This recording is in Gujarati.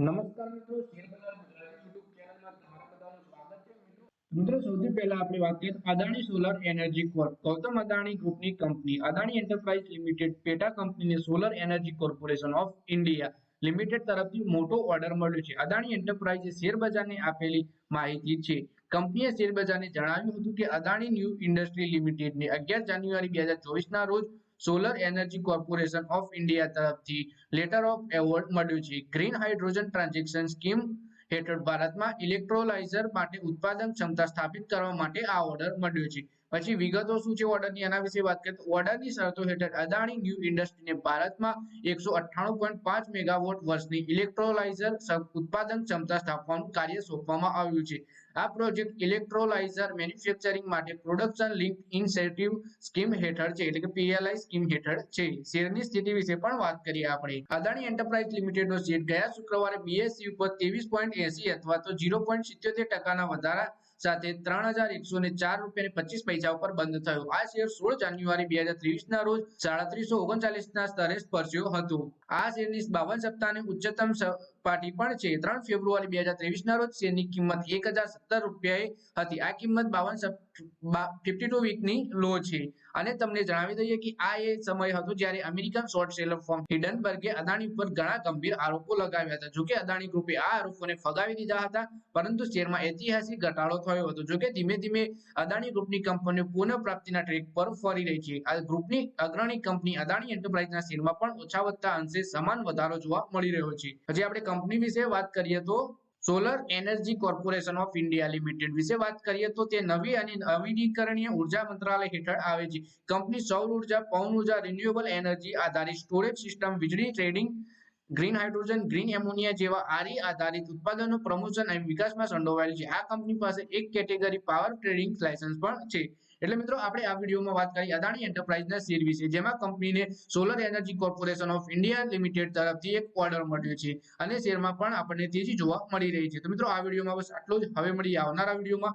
નમસ્કાર મિત્રો શેરબજાર ગુજરાતી YouTube ચેનલમાં તમારા બધાનું સ્વાગત છે. મિત્રો મિત્રો, સૌથી પહેલા આપણે વાત કરીએ Adani solar energy corp. Gautam Adani ગ્રુપની કંપની, અદાણી એન્ટરપ્રાઇઝ લિમિટેડ, પેટા કંપનીને solar energy corporation of India limited તરફથી મોટો ઓર્ડર મળ્યો છે. અદાણી એન્ટરપ્રાઇઝે શેરબજારને આપેલી માહિતી છે. કંપનીએ શેરબજારને જણાવ્યું હતું કે અદાણી ન્યૂ ઇન્ડસ્ટ્રી લિમિટેડને અગિયાર જાન્યુઆરી બે હજાર ચોવીસના રોજ solar energy corporation of India તરફથી લેટર ઓફ એવોર્ડ મળ્યું છે. ગ્રીન હાઇડ્રોજન ટ્રાન્ઝેક્શન સ્કીમ હેઠળ ભારતમાં ઇલેક્ટ્રોલાઇઝર માટે ઉત્પાદન ક્ષમતા સ્થાપિત કરવા માટે આ ઓર્ડર મળ્યો છે. પછી વિગતો શું છે ઓર્ડરની? એના વિશે વાત કરીએ તો ઓર્ડરની શરતો હેઠળ અદાણી ન્યૂ ઇન્ડસ્ટ્રીને ભારતમાં એકસો મેગાવોટ વર્ષની ઇલેક્ટ્રોલાઇઝર ઉત્પાદન ક્ષમતા સ્થાપવાનું કાર્ય સોંપવામાં આવ્યું છે. આ પ્રોજેક્ટ ઇલેક્ટ્રોલાઇઝર મેન્યુફેક્ચરિંગ માટે પ્રોડક્શન લિંક ઇન્સેન્ટિવ સ્કીમ હેઠળ છે, એટલે કે પીએલઆઈ સ્કીમ હેઠળ છે. શેરની સ્થિતિ વિશે પણ વાત કરીએ આપણે. અદાણી એન્ટરપ્રાઇઝ લિમિટેડનો શેર ગયા શુક્રવારે બીએસસી ઉપર ત્રેવીસ પોઈન્ટ એસી અથવા તો ઝીરો પોઈન્ટ ટકાના વધારા સાથે ત્રણ હજાર એકસો ને ચાર રૂપિયા પચીસ પૈસા ઉપર બંધ થયો. આ શેર સોળ જાન્યુઆરી બે હજાર ત્રેવીસ ના રોજ સાડત્રીસો ઓગણચાલીસ ના સ્તરે સ્પર્શ્યો હતો. આ શેરની બાવન સપ્તાહની ઉચ્ચતમ સપાટી પણ છે. ત્રણ ફેબ્રુઆરી બે હજાર ત્રેવીસ ના રોજ શેરની કિંમત એક હજાર સત્તર રૂપિયાએ હતી. આ કિંમત બાવન ફિફ્ટી ટુ વીકની લો છે. અને તમને જણાવી દઈએ કે આ એ સમય હતો જ્યારે અમેરિકન શોર્ટ સેલર ફોર્મ હિડનબર્ગે અદાણી ઉપર ઘણા ગંભીર આરોપો લગાવ્યા હતા. જોકે અદાણી ગ્રુપે આ આરોપોને ફગાવી દીધા હતા, પરંતુ શેરમાં ઐતિહાસિક ઘટાડો થયો હતો. જોકે ધીમે ધીમે અદાણી ગ્રુપની કંપનીઓ પુનઃ પ્રાપ્તિના ટ્રેક પર ફરી રહી છે. આ ગ્રુપની અગ્રણી કંપની અદાણી એન્ટરપ્રાઇઝના શેરમાં પણ ઓછા વધતા અંશે સમાન વધારો જોવા મળી રહ્યો છે. હજી આપણે કંપની વિશે વાત કરીએ તો solar energy corporation of India limited વિશે વાત કરીએ તો તે નવી અને નવીનીકરણીય ઊર્જા મંત્રાલય હેઠળ આવે છે. કંપની સૌર ઊર્જા, પવન ઊર્જા રિન્યુએબલ એનર્જી આધારિત સ્ટોરેજ સિસ્ટમ વીજળી trading green hydrogen green ammonia જેવા આરી આધારિત ઉત્પાદનો, પ્રમોશન અને વિકાસમાં સંડોવાયેલ છે. આ કંપની પાસે એક કેટેગરી પાવર ટ્રેડિંગ લાયસન્સ પણ છે. એટલે મિત્રો, આપણે આ વિડીયોમાં વાત કરી અદાણી એન્ટરપ્રાઇઝના શેર વિશે, જેમાં કંપનીને solar energy corporation of India limited તરફથી એક ઓર્ડર મળ્યો છે અને શેરમાં પણ આપણને તેજી જોવા મળી રહી છે. તો મિત્રો, આ વિડીયોમાં બસ આટલું જ. હવે મળી આવનારા વિડીયોમાં.